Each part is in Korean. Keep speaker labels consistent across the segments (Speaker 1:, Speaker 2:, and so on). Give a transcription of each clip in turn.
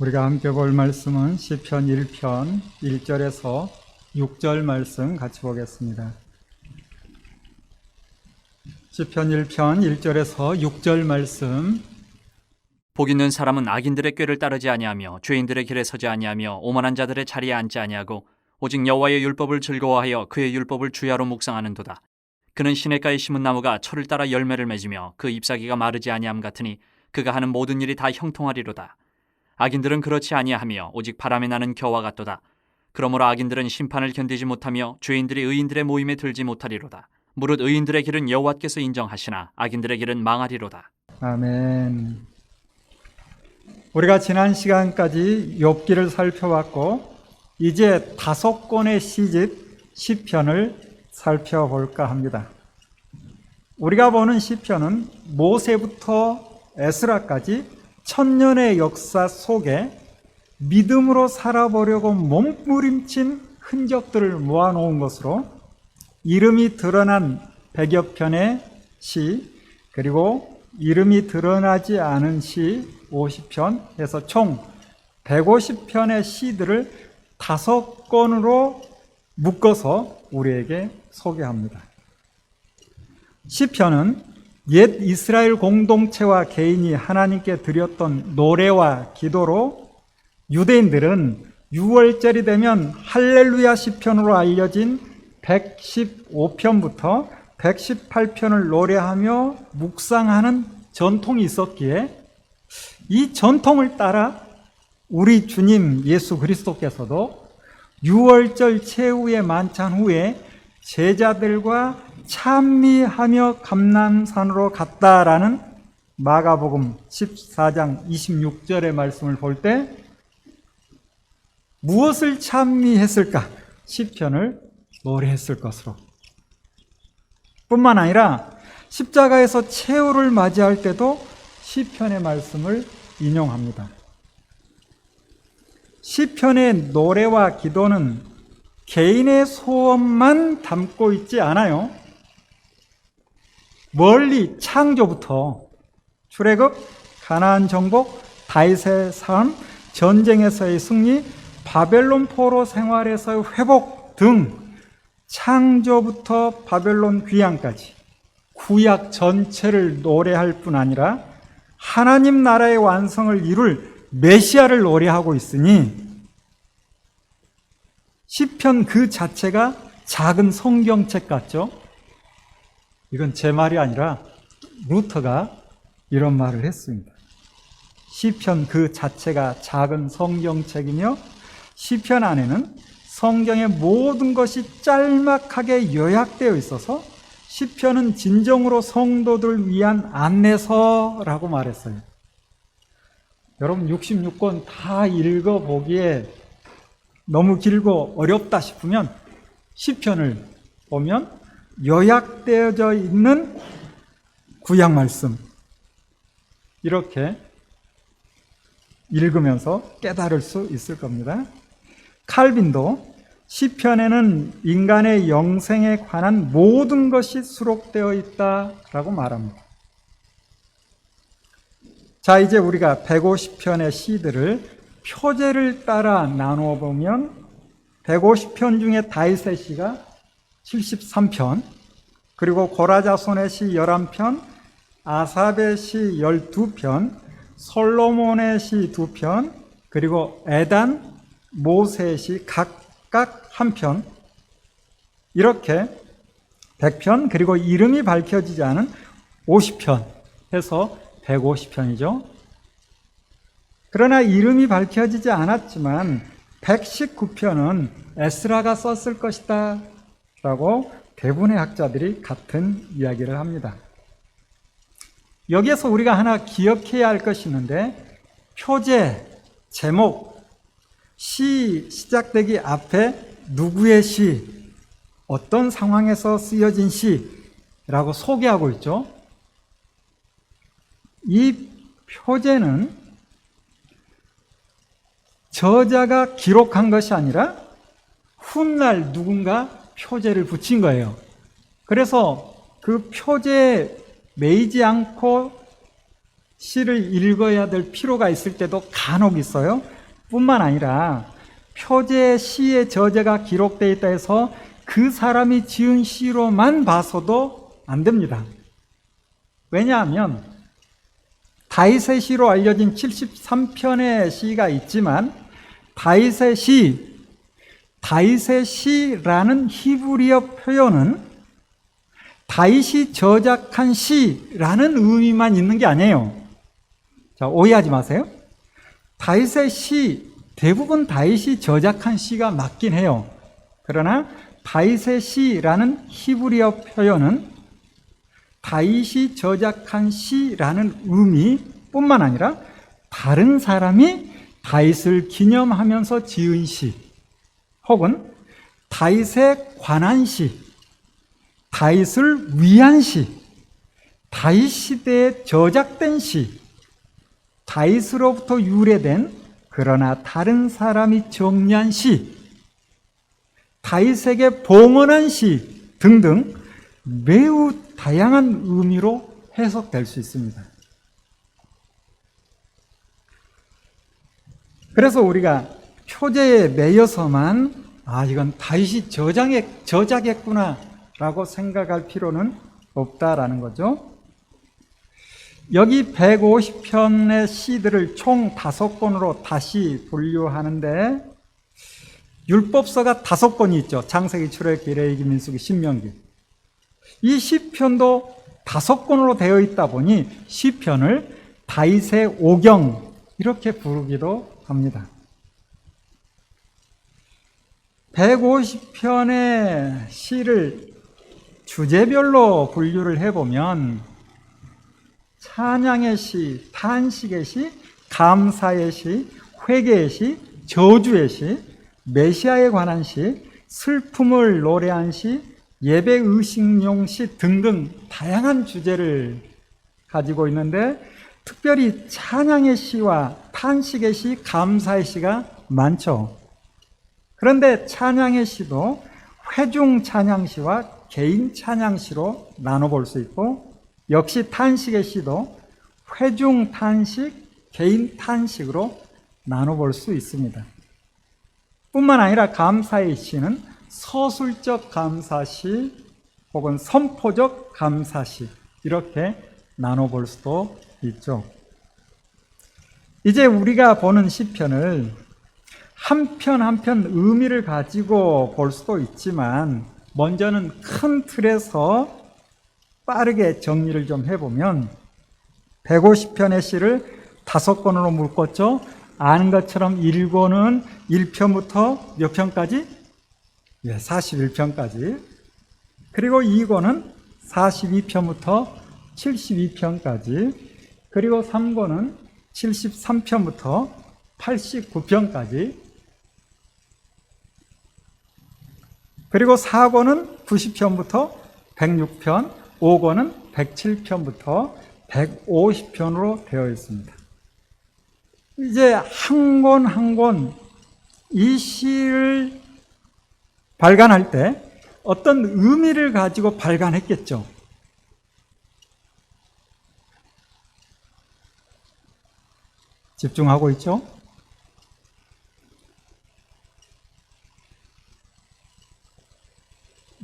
Speaker 1: 우리가 함께 볼 말씀은 시편 1편 1절에서 6절 말씀 같이 보겠습니다. 시편 1편 1절에서 6절 말씀
Speaker 2: 복 있는 사람은 악인들의 꾀를 따르지 아니하며 죄인들의 길에 서지 아니하며 오만한 자들의 자리에 앉지 아니하고 오직 여호와의 율법을 즐거워하여 그의 율법을 주야로 묵상하는도다. 그는 시냇가에 심은 나무가 철을 따라 열매를 맺으며 그 잎사귀가 마르지 아니함 같으니 그가 하는 모든 일이 다 형통하리로다. 악인들은 그렇지 아니하며 오직 바람에 나는 겨와 같도다. 그러므로 악인들은 심판을 견디지 못하며 죄인들이 의인들의 모임에 들지 못하리로다. 무릇 의인들의 길은 여호와께서 인정하시나 악인들의 길은 망하리로다.
Speaker 1: 아멘. 우리가 지난 시간까지 욥기를 살펴봤고 이제 다섯 권의 시집 시편을 살펴볼까 합니다. 우리가 보는 시편은 모세부터 에스라까지 천년의 역사 속에 믿음으로 살아보려고 몸부림친 흔적들을 모아놓은 것으로 이름이 드러난 100여 편의 시 그리고 이름이 드러나지 않은 시 50편 해서 총 150편의 시들을 다섯 권으로 묶어서 우리에게 소개합니다. 시편은 옛 이스라엘 공동체와 개인이 하나님께 드렸던 노래와 기도로 유대인들은 6월절이 되면 할렐루야 시편으로 알려진 115편부터 118편을 노래하며 묵상하는 전통이 있었기에 이 전통을 따라 우리 주님 예수 그리스도께서도 6월절 최후의 만찬 후에 제자들과 찬미하며 감남산으로 갔다라는 마가복음 14장 26절의 말씀을 볼 때 무엇을 찬미했을까? 시편을 노래했을 것으로. 뿐만 아니라 십자가에서 최후를 맞이할 때도 시편의 말씀을 인용합니다. 시편의 노래와 기도는 개인의 소원만 담고 있지 않아요. 멀리 창조부터 출애굽, 가나안 정복, 다윗의 삶, 전쟁에서의 승리, 바벨론 포로 생활에서의 회복 등 창조부터 바벨론 귀향까지 구약 전체를 노래할 뿐 아니라 하나님 나라의 완성을 이룰 메시아를 노래하고 있으니 시편 그 자체가 작은 성경책 같죠? 이건 제 말이 아니라 루터가 이런 말을 했습니다. 시편 그 자체가 작은 성경책이며 시편 안에는 성경의 모든 것이 짤막하게 요약되어 있어서 시편은 진정으로 성도들 위한 안내서라고 말했어요. 여러분 66권 다 읽어 보기에 너무 길고 어렵다 싶으면 시편을 보면 요약되어져 있는 구약 말씀 이렇게 읽으면서 깨달을 수 있을 겁니다. 칼빈도 시편에는 인간의 영생에 관한 모든 것이 수록되어 있다라고 말합니다. 자, 이제 우리가 150편의 시들을 표제를 따라 나누어 보면 150편 중에 다윗의 시가 73편, 그리고 고라자손의 시 11편, 아삽의 시 12편, 솔로몬의 시 2편, 그리고 에단, 모세의 시 각각 한 편, 이렇게 100편, 그리고 이름이 밝혀지지 않은 50편 해서 150편이죠. 그러나 이름이 밝혀지지 않았지만 119편은 에스라가 썼을 것이다 라고 대부분의 학자들이 같은 이야기를 합니다. 여기에서 우리가 하나 기억해야 할 것이 있는데 표제, 제목, 시 시작되기 앞에 누구의 시, 어떤 상황에서 쓰여진 시라고 소개하고 있죠. 이 표제는 저자가 기록한 것이 아니라 훗날 누군가 표제를 붙인 거예요. 그래서 그 표제에 매이지 않고 시를 읽어야 될 필요가 있을 때도 간혹 있어요. 뿐만 아니라 표제 시의 저자가 기록되어 있다 해서 그 사람이 지은 시로만 봐서도 안 됩니다. 왜냐하면 다윗의 시로 알려진 73편의 시가 있지만 다윗의 시, 다윗의 시라는 히브리어 표현은 다윗이 저작한 시라는 의미만 있는 게 아니에요. 자, 오해하지 마세요. 다윗의 시, 대부분 다윗이 저작한 시가 맞긴 해요. 그러나 다윗의 시라는 히브리어 표현은 다윗이 저작한 시라는 의미뿐만 아니라 다른 사람이 다윗을 기념하면서 지은 시 혹은 다윗에 관한 시, 다윗을 위한 시, 다윗 시대에 저작된 시, 다윗으로부터 유래된 그러나 다른 사람이 정리한 시, 다윗에게 봉헌한 시 등등 매우 다양한 의미로 해석될 수 있습니다. 그래서 우리가 표제에 매여서만 아 이건 다윗이 저장했, 저작했구나라고 생각할 필요는 없다라는 거죠. 여기 150편의 시들을 총 다섯 권으로 다시 분류하는데 율법서가 다섯 권이 있죠. 창세기, 출애굽기, 레위기, 민수기, 신명기. 이 시편도 다섯 권으로 되어 있다 보니 시편을 다윗의 오경 이렇게 부르기도 합니다. 150편의 시를 주제별로 분류를 해보면 찬양의 시, 탄식의 시, 감사의 시, 회개의 시, 저주의 시, 메시아에 관한 시, 슬픔을 노래한 시, 예배 의식용 시 등등 다양한 주제를 가지고 있는데 특별히 찬양의 시와 탄식의 시, 감사의 시가 많죠. 그런데 찬양의 시도 회중 찬양시와 개인 찬양시로 나눠볼 수 있고 역시 탄식의 시도 회중 탄식, 개인 탄식으로 나눠볼 수 있습니다. 뿐만 아니라 감사의 시는 서술적 감사시 혹은 선포적 감사시 이렇게 나눠볼 수도 있죠. 이제 우리가 보는 시편을 한편 한편 의미를 가지고 볼 수도 있지만 먼저는 큰 틀에서 빠르게 정리를 좀 해보면 150편의 시를 다섯 권으로 묶었죠. 아는 것처럼 1권은 1편부터 몇 편까지? 예, 41편까지. 그리고 2권은 42편부터 72편까지. 그리고 3권은 73편부터 89편까지. 그리고 4권은 90편부터 106편, 5권은 107편부터 150편으로 되어 있습니다. 이제 한 권 한 권 이 시를 발간할 때 어떤 의미를 가지고 발간했겠죠. 집중하고 있죠?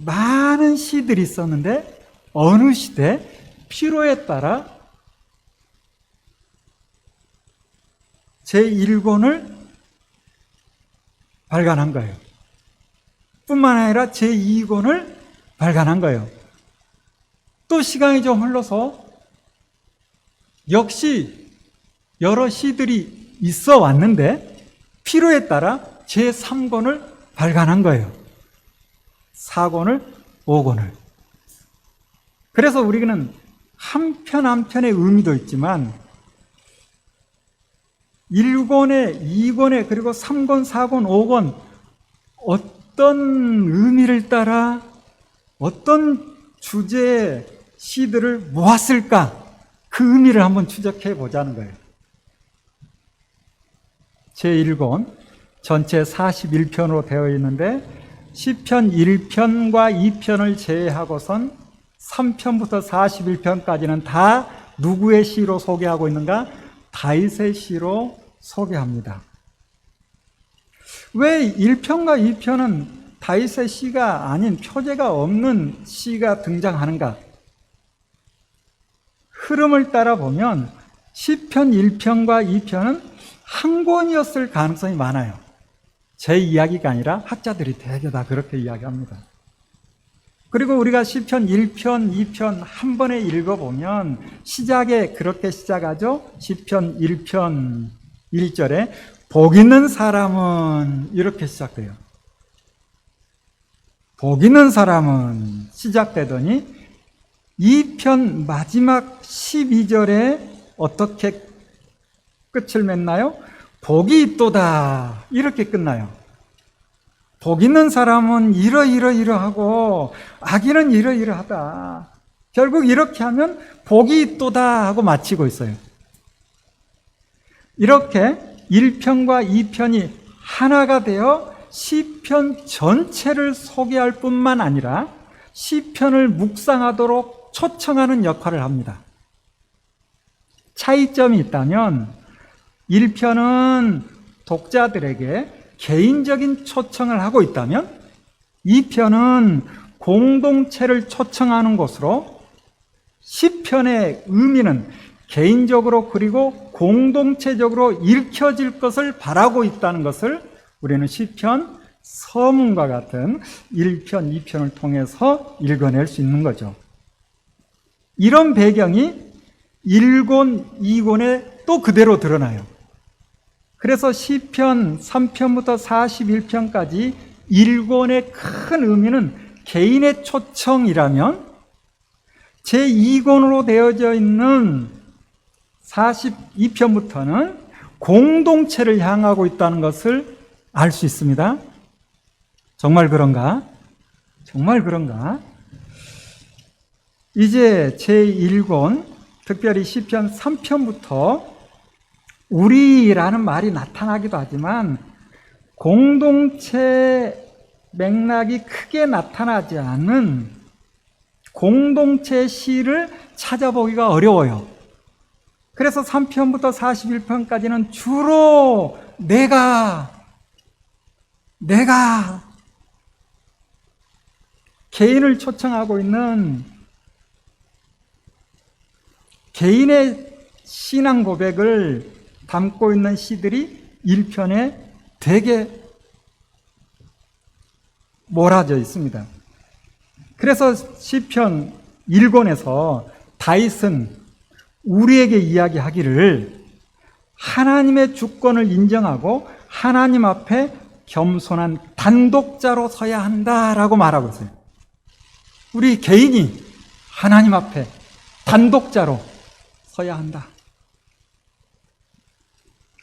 Speaker 1: 많은 시들이 있었는데 어느 시대 필요에 따라 제1권을 발간한 거예요. 뿐만 아니라 제2권을 발간한 거예요. 또 시간이 좀 흘러서 역시 여러 시들이 있어 왔는데 필요에 따라 제3권을 발간한 거예요. 4권을, 5권을. 그래서 우리는 한편 한 편의 의미도 있지만 1권에, 2권에, 그리고 3권, 4권, 5권 어떤 의미를 따라 어떤 주제의 시들을 모았을까? 그 의미를 한번 추적해 보자는 거예요. 제1권 전체 41편으로 되어 있는데 시편 1편과 2편을 제외하고선 3편부터 41편까지는 다 누구의 시로 소개하고 있는가? 다윗의 시로 소개합니다. 왜 1편과 2편은 다윗의 시가 아닌 표제가 없는 시가 등장하는가? 흐름을 따라 보면 시편 1편과 2편은 한 권이었을 가능성이 많아요. 제 이야기가 아니라 학자들이 대개 다 그렇게 이야기합니다. 그리고 우리가 시편 1편, 2편 한 번에 읽어보면 시작에 그렇게 시작하죠. 시편 1편 1절에 복 있는 사람은 이렇게 시작돼요. 복 있는 사람은 시작되더니 2편 마지막 12절에 어떻게 끝을 맺나요? 복이 있도다. 이렇게 끝나요. 복 있는 사람은 이러이러이러하고 악인은 이러이러하다. 결국 이렇게 하면 복이 있도다 하고 마치고 있어요. 이렇게 1편과 2편이 하나가 되어 시편 전체를 소개할 뿐만 아니라 시편을 묵상하도록 초청하는 역할을 합니다. 차이점이 있다면 1편은 독자들에게 개인적인 초청을 하고 있다면 2편은 공동체를 초청하는 것으로 10편의 의미는 개인적으로 그리고 공동체적으로 읽혀질 것을 바라고 있다는 것을 우리는 10편 서문과 같은 1편, 2편을 통해서 읽어낼 수 있는 거죠. 이런 배경이 1권, 2권에 또 그대로 드러나요. 그래서 시편 3편부터 41편까지 1권의 큰 의미는 개인의 초청이라면 제2권으로 되어져 있는 42편부터는 공동체를 향하고 있다는 것을 알 수 있습니다. 정말 그런가? 정말 그런가? 이제 제1권, 특별히 시편 3편부터 우리라는 말이 나타나기도 하지만 공동체 맥락이 크게 나타나지 않는 공동체 시를 찾아보기가 어려워요. 그래서 3편부터 41편까지는 주로 내가, 내가 개인을 초청하고 있는 개인의 신앙 고백을 담고 있는 시들이 1편에 되게 몰아져 있습니다. 그래서 시편 1권에서 다윗은 우리에게 이야기하기를 하나님의 주권을 인정하고 하나님 앞에 겸손한 단독자로 서야 한다라고 말하고 있어요. 우리 개인이 하나님 앞에 단독자로 서야 한다.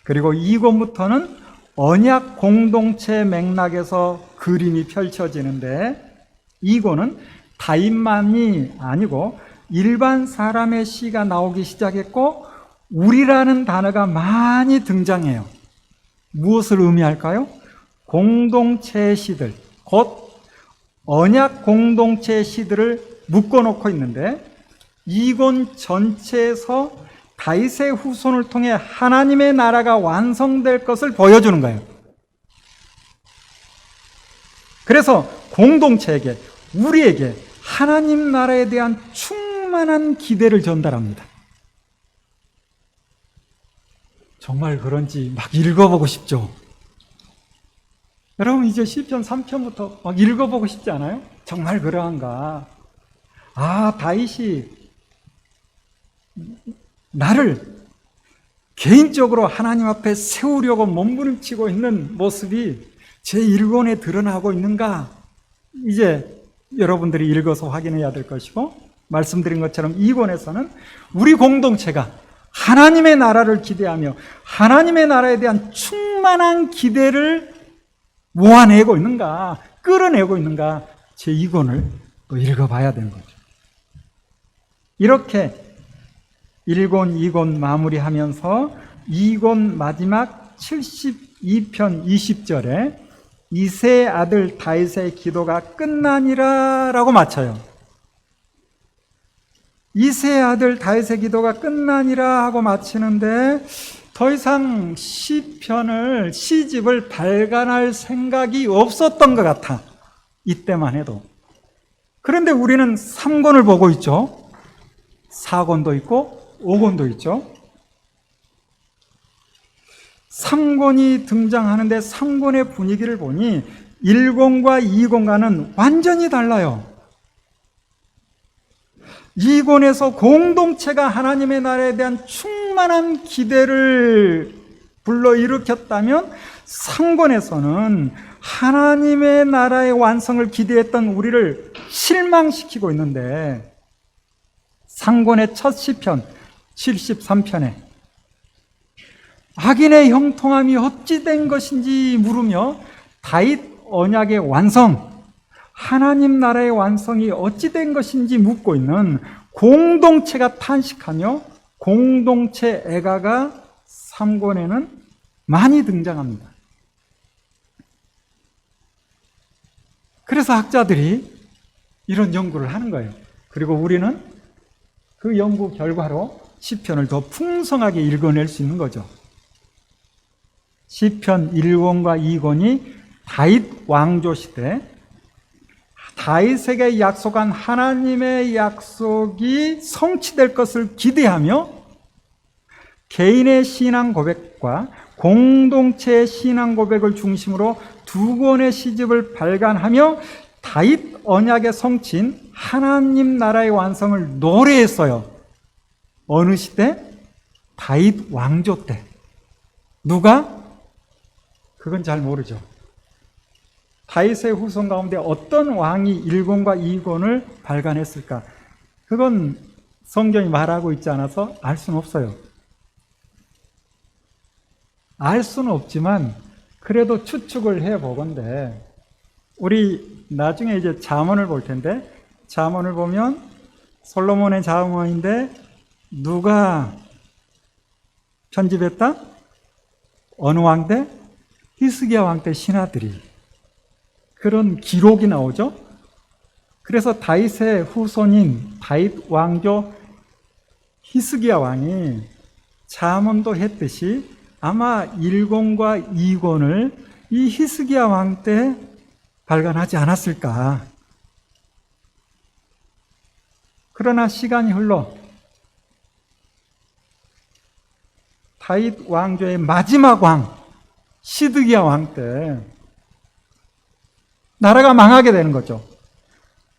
Speaker 1: 그리고 이권부터는 언약 공동체 맥락에서 그림이 펼쳐지는데 이권은 다인만이 아니고 일반 사람의 시가 나오기 시작했고 우리라는 단어가 많이 등장해요. 무엇을 의미할까요? 공동체 시들, 곧 언약 공동체 시들을 묶어놓고 있는데 이권 전체에서 다윗의 후손을 통해 하나님의 나라가 완성될 것을 보여주는 거예요. 그래서 공동체에게, 우리에게 하나님 나라에 대한 충만한 기대를 전달합니다. 정말 그런지 막 읽어보고 싶죠? 여러분, 이제 시편 3편부터 막 읽어보고 싶지 않아요? 정말 그러한가? 아, 다윗이 나를 개인적으로 하나님 앞에 세우려고 몸부림치고 있는 모습이 제 일권에 드러나고 있는가? 이제 여러분들이 읽어서 확인해야 될 것이고, 말씀드린 것처럼 이 권에서는 우리 공동체가 하나님의 나라를 기대하며 하나님의 나라에 대한 충만한 기대를 모아내고 있는가, 끌어내고 있는가, 제 2권을 또 읽어봐야 되는 거죠. 이렇게 1권, 2권 마무리하면서 2권 마지막 72편 20절에 이세 아들 다윗의 기도가 끝나니라 라고 마쳐요. 이세 아들 다윗의 기도가 끝나니라 하고 마치는데 더 이상 시편을 시집을 발간할 생각이 없었던 것 같아. 이때만 해도. 그런데 우리는 3권을 보고 있죠. 4권도 있고 5권도 있죠. 3권이 등장하는데 3권의 분위기를 보니 1권과 2권과는 완전히 달라요. 2권에서 공동체가 하나님의 나라에 대한 충만한 기대를 불러일으켰다면 3권에서는 하나님의 나라의 완성을 기대했던 우리를 실망시키고 있는데 3권의 첫 시편 73편에 악인의 형통함이 어찌 된 것인지 물으며 다윗 언약의 완성, 하나님 나라의 완성이 어찌 된 것인지 묻고 있는 공동체가 탄식하며 공동체 애가가 3권에는 많이 등장합니다. 그래서 학자들이 이런 연구를 하는 거예요. 그리고 우리는 그 연구 결과로 시편을 더 풍성하게 읽어낼 수 있는 거죠. 시편 1권과 2권이 다윗 왕조 시대 다윗에게 약속한 하나님의 약속이 성취될 것을 기대하며 개인의 신앙 고백과 공동체의 신앙 고백을 중심으로 두 권의 시집을 발간하며 다윗 언약의 성취인 하나님 나라의 완성을 노래했어요. 어느 시대? 다윗 왕조 때. 누가? 그건 잘 모르죠. 다윗의 후손 가운데 어떤 왕이 1권과 2권을 발간했을까? 그건 성경이 말하고 있지 않아서 알 수는 없어요. 알 수는 없지만 그래도 추측을 해 보건데 우리 나중에 이제 잠언을 볼 텐데 잠언을 보면 솔로몬의 잠언인데 누가 편집했다? 어느 왕 때? 히스기야 왕 때 신하들이 그런 기록이 나오죠. 그래서 다윗의 후손인 다윗 왕조 히스기야 왕이 잠언도 했듯이 아마 1권과 2권을 이 히스기야 왕 때 발간하지 않았을까. 그러나 시간이 흘러 다윗 왕조의 마지막 왕 시드기야 왕 때 나라가 망하게 되는 거죠.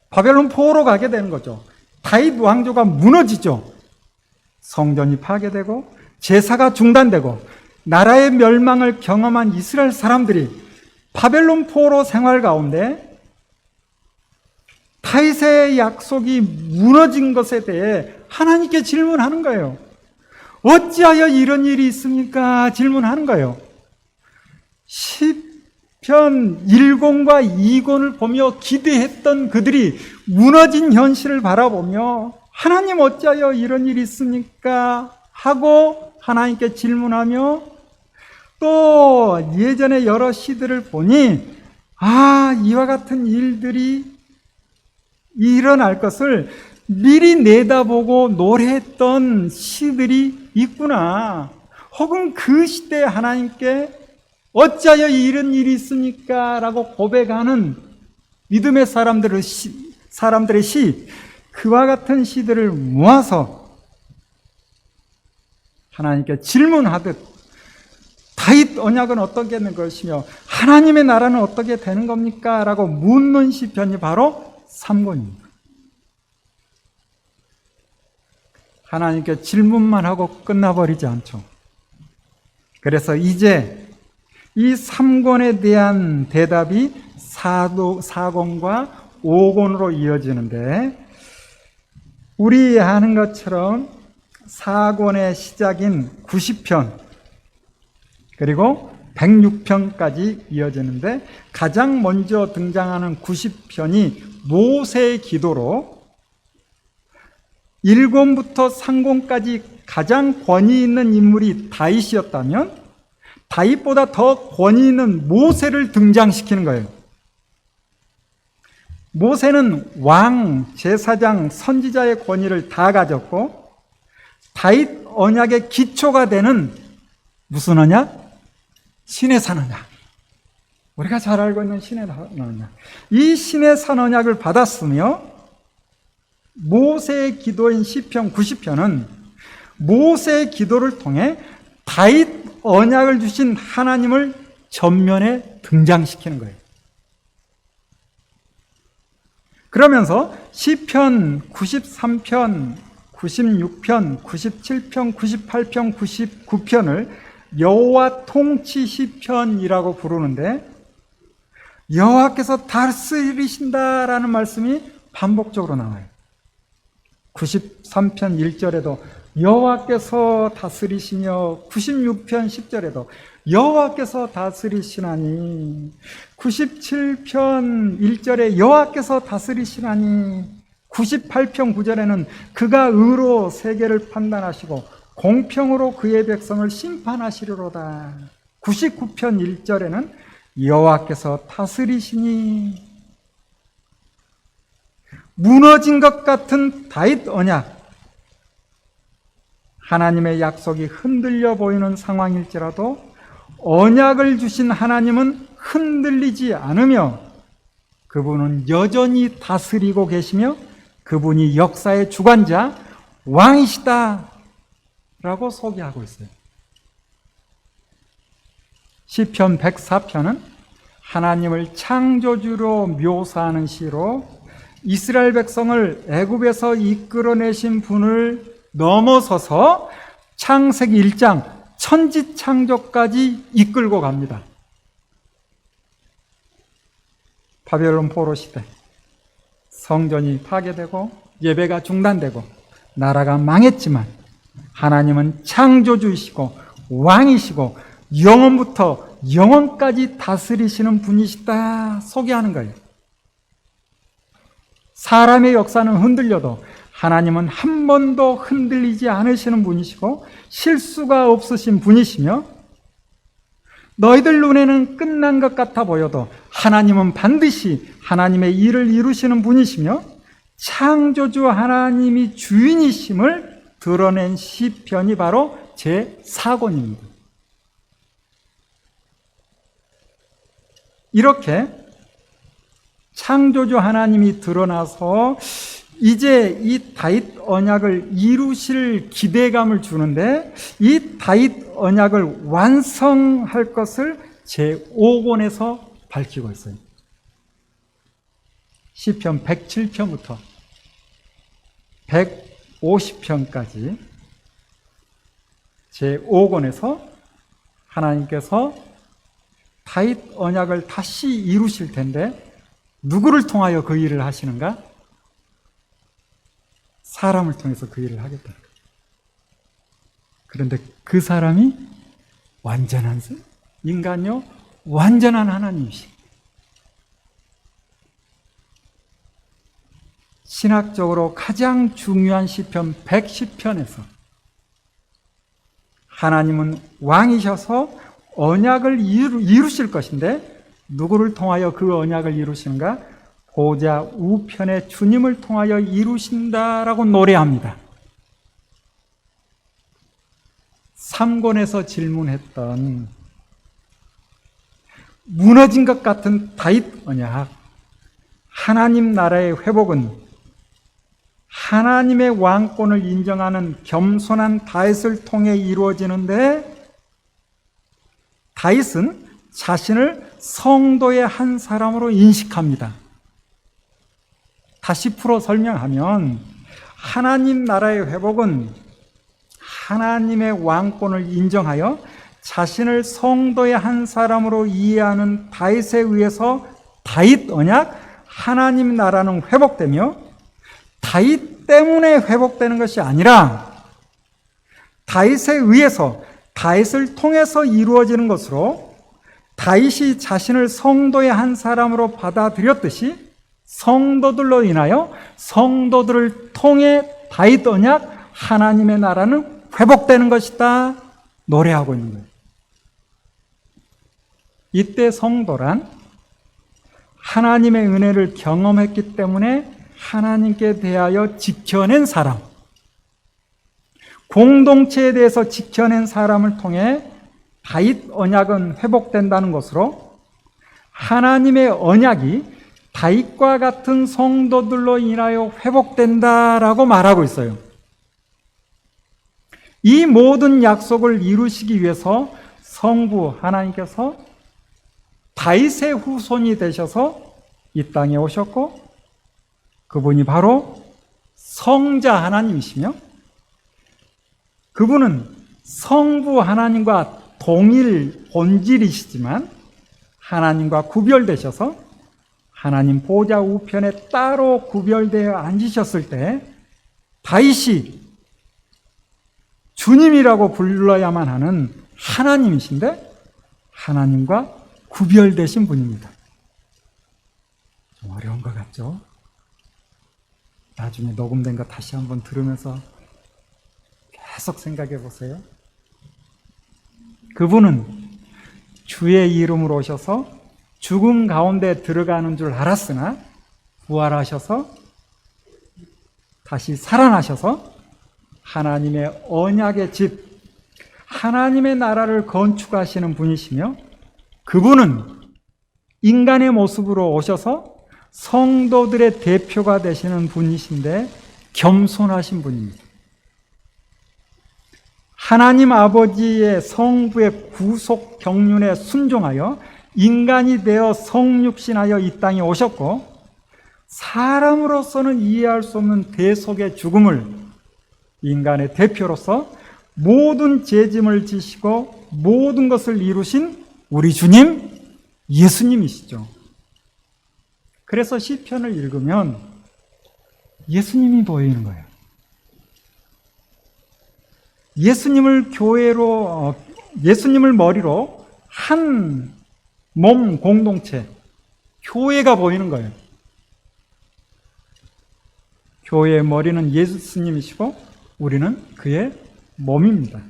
Speaker 1: 바벨론 포로 가게 되는 거죠. 다윗 왕조가 무너지죠. 성전이 파괴되고 제사가 중단되고 나라의 멸망을 경험한 이스라엘 사람들이 바벨론 포로 생활 가운데 다윗의 약속이 무너진 것에 대해 하나님께 질문하는 거예요. 어찌하여 이런 일이 있습니까? 질문하는 거예요. 시편 1권과 2권을 보며 기대했던 그들이 무너진 현실을 바라보며 하나님 어찌하여 이런 일이 있습니까? 하고 하나님께 질문하며 또 예전에 여러 시들을 보니 아, 이와 같은 일들이 일어날 것을 미리 내다보고 노래했던 시들이 있구나. 혹은 그 시대에 하나님께 어찌하여 이런 일이 있습니까? 라고 고백하는 믿음의 사람들의 시, 사람들의 시, 그와 같은 시들을 모아서 하나님께 질문하듯 다윗 언약은 어떻게 되는 것이며 하나님의 나라는 어떻게 되는 겁니까? 라고 묻는 시편이 바로 3권입니다. 하나님께 질문만 하고 끝나버리지 않죠. 그래서 이제 이 3권에 대한 대답이 4도, 4권과 5권으로 이어지는데 우리 아는 것처럼 4권의 시작인 90편 그리고 106편까지 이어지는데 가장 먼저 등장하는 90편이 모세의 기도로 1권부터 3권까지 가장 권위 있는 인물이 다윗이었다면 다윗보다 더 권위 있는 모세를 등장시키는 거예요. 모세는 왕, 제사장, 선지자의 권위를 다 가졌고 다윗 언약의 기초가 되는 무슨 언약? 신의 산 언약. 우리가 잘 알고 있는 신의 산 언약. 이 신의 산 언약을 받았으며 모세의 기도인 시편 90편은 모세의 기도를 통해 다윗 언약을 주신 하나님을 전면에 등장시키는 거예요. 그러면서 시편 93편, 96편, 97편, 98편, 99편을 여호와 통치 시편이라고 부르는데 여호와께서 다스리신다라는 말씀이 반복적으로 나와요. 93편 1절에도 여호와께서 다스리시며 96편 10절에도 여호와께서 다스리시나니 97편 1절에 여호와께서 다스리시나니 98편 9절에는 그가 의로 세계를 판단하시고 공평으로 그의 백성을 심판하시리로다. 99편 1절에는 여호와께서 다스리시니 무너진 것 같은 다윗 언약 하나님의 약속이 흔들려 보이는 상황일지라도 언약을 주신 하나님은 흔들리지 않으며 그분은 여전히 다스리고 계시며 그분이 역사의 주관자 왕이시다 라고 소개하고 있어요. 시편 104편은 하나님을 창조주로 묘사하는 시로 이스라엘 백성을 애굽에서 이끌어내신 분을 넘어서서 창세기 1장 천지 창조까지 이끌고 갑니다. 바벨론 포로 시대 성전이 파괴되고 예배가 중단되고 나라가 망했지만 하나님은 창조주이시고 왕이시고 영원부터 영원까지 다스리시는 분이시다 소개하는 거예요. 사람의 역사는 흔들려도 하나님은 한 번도 흔들리지 않으시는 분이시고 실수가 없으신 분이시며 너희들 눈에는 끝난 것 같아 보여도 하나님은 반드시 하나님의 일을 이루시는 분이시며 창조주 하나님이 주인이심을 드러낸 시편이 바로 제 4권입니다. 이렇게 창조주 하나님이 드러나서 이제 이 다윗 언약을 이루실 기대감을 주는데 이 다윗 언약을 완성할 것을 제 5권에서 밝히고 있어요. 시편 107편부터 150편까지 제 5권에서 하나님께서 다윗 언약을 다시 이루실 텐데 누구를 통하여 그 일을 하시는가? 사람을 통해서 그 일을 하겠다. 그런데 그 사람이 완전한 인간요, 완전한 하나님이시. 신학적으로 가장 중요한 시편 110편에서 하나님은 왕이셔서 언약을 이루, 이루실 것인데 누구를 통하여 그 언약을 이루시는가? 보좌 우편의 주님을 통하여 이루신다라고 노래합니다. 3권에서 질문했던 무너진 것 같은 다윗 언약 하나님 나라의 회복은 하나님의 왕권을 인정하는 겸손한 다윗을 통해 이루어지는데 다윗은 자신을 성도의 한 사람으로 인식합니다. 다시 풀어 설명하면 하나님 나라의 회복은 하나님의 왕권을 인정하여 자신을 성도의 한 사람으로 이해하는 다윗에 의해서 다윗 언약 하나님 나라는 회복되며 다윗 때문에 회복되는 것이 아니라 다윗에 의해서 다윗을 통해서 이루어지는 것으로 다윗이 자신을 성도의 한 사람으로 받아들였듯이 성도들로 인하여 성도들을 통해 다윗 언약 하나님의 나라는 회복되는 것이다 노래하고 있는 거예요. 이때 성도란 하나님의 은혜를 경험했기 때문에 하나님께 대하여 지켜낸 사람. 공동체에 대해서 지켜낸 사람을 통해 다윗 언약은 회복된다는 것으로 하나님의 언약이 다윗과 같은 성도들로 인하여 회복된다라고 말하고 있어요. 이 모든 약속을 이루시기 위해서 성부 하나님께서 다윗의 후손이 되셔서 이 땅에 오셨고 그분이 바로 성자 하나님이시며 그분은 성부 하나님과 동일 본질이시지만 하나님과 구별되셔서 하나님 보좌 우편에 따로 구별되어 앉으셨을 때 다윗이 주님이라고 불러야만 하는 하나님이신데 하나님과 구별되신 분입니다. 좀 어려운 것 같죠? 나중에 녹음된 거 다시 한번 들으면서 계속 생각해 보세요. 그분은 주의 이름으로 오셔서 죽음 가운데 들어가는 줄 알았으나 부활하셔서 다시 살아나셔서 하나님의 언약의 집, 하나님의 나라를 건축하시는 분이시며 그분은 인간의 모습으로 오셔서 성도들의 대표가 되시는 분이신데 겸손하신 분입니다. 하나님 아버지의 성부의 구속 경륜에 순종하여 인간이 되어 성육신하여 이 땅에 오셨고 사람으로서는 이해할 수 없는 대속의 죽음을 인간의 대표로서 모든 죄짐을 지시고 모든 것을 이루신 우리 주님 예수님이시죠. 그래서 시편을 읽으면 예수님이 보이는 거예요. 예수님을 교회로 어, 예수님을 머리로 한 몸 공동체 교회가 보이는 거예요. 교회의 머리는 예수님이시고 우리는 그의 몸입니다.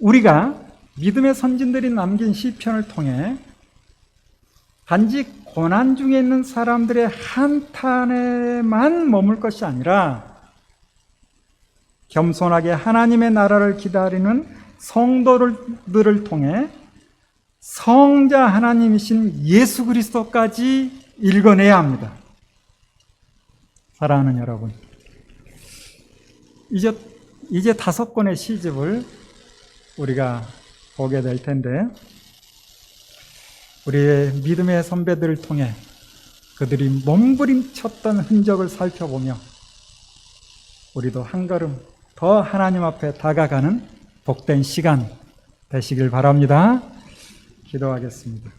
Speaker 1: 우리가 믿음의 선진들이 남긴 시편을 통해 단지 고난 중에 있는 사람들의 한탄에만 머물 것이 아니라 겸손하게 하나님의 나라를 기다리는 성도들을 통해 성자 하나님이신 예수 그리스도까지 읽어내야 합니다. 사랑하는 여러분, 이제 이제 다섯 권의 시집을 우리가 보게 될 텐데 우리의 믿음의 선배들을 통해 그들이 몸부림쳤던 흔적을 살펴보며 우리도 한 걸음 더 하나님 앞에 다가가는 복된 시간 되시길 바랍니다. 기도하겠습니다.